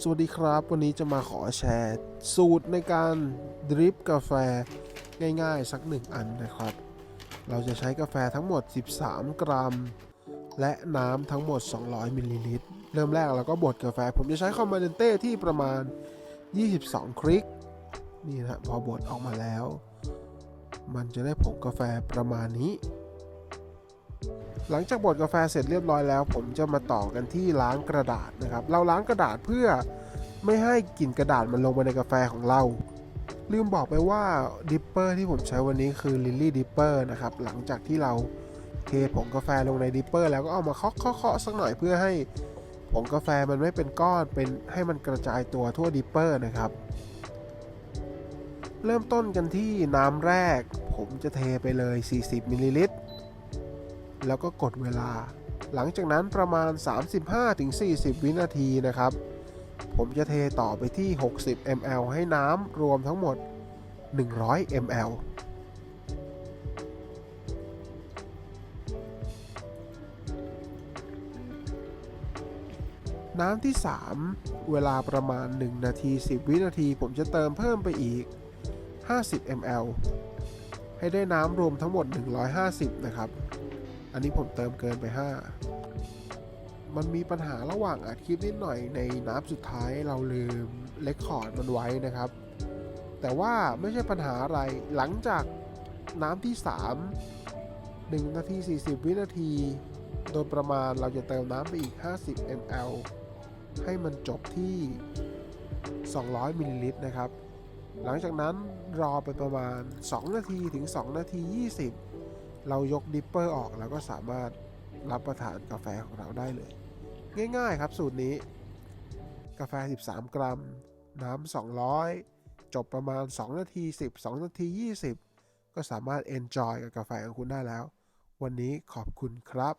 สวัสดีครับ วันนี้จะมาขอแชร์ สูตรในการดริปกาแฟง่ายๆ สักหนึ่งอันนะครับ เราจะใช้กาแฟทั้งหมด 13 กรัม และน้ำทั้งหมด 200 มิลลิลิตร เริ่มแรกเราก็บดกาแฟ ผมจะใช้คอมมานเดนเต้ที่ประมาณ 22 คลิก นี่นะพอบดออกมาแล้ว มันจะได้ผงกาแฟประมาณนี้ หลังจากบดกาแฟเสร็จเรียบร้อยแล้ว ผมจะมาต่อกันที่ล้างกระดาษนะครับ เราล้างกระดาษเพื่อไม่ให้กลิ่นกระดาษมันลงไปในกาแฟของเรา ลืมบอกไปว่าดิปเปอร์ที่ผมใช้วันนี้คือลิลลี่ดิปเปอร์นะครับหลังจากที่เราเทผงกาแฟลงในดิปเปอร์แล้วก็เอามาเคาะเคาะเคาะสักหน่อยเพื่อให้ผงกาแฟมันไม่เป็นก้อนเป็นให้มันกระจายตัวทั่วดิปเปอร์นะครับ เริ่มต้นกันที่น้ำแรก ผมจะเทไปเลย 40มิลลิลิตร แล้วก็กดเวลา หลังจากนั้นประมาณ 35-40 วินาทีนะครับ ผมจะเทต่อไปที่ 60 ml ให้น้ำรวมทั้งหมด 100 ml น้ำที่ 3 เวลาประมาณ 1 นาที 10 วินาที ผมจะเติมเพิ่มไปอีก 50 ml ให้ได้น้ำรวมทั้งหมด 150 นะครับ อันนี้ผมเติมเกินไป 5 มันมีปัญหาระหว่างอัดคลิปนิดหน่อยในน้ำสุดท้ายเราลืมเลคคอร์ดมันไว้นะครับ แต่ว่าไม่ใช่ปัญหาอะไรหลังจากน้ำที่ 3 1 นาที 40 วินาที โดยประมาณเราจะเติมน้ำไปอีก 50 ml ให้มันจบที่ 200 มิลลิลิตรนะครับ หลังจากนั้นรอไปประมาณ 2 นาทีถึง 2 นาที 20 เรายกดิปเปอร์ออกแล้วก็สามารถรับประทานกาแฟของเราได้เลย ง่ายๆครับสูตรนี้ กาแฟ 13 กรัม น้ำ 200 จบประมาณ 2 นาที 10 2 นาที 20 ก็สามารถ enjoy กับกาแฟของคุณได้แล้ว วันนี้ขอบคุณครับ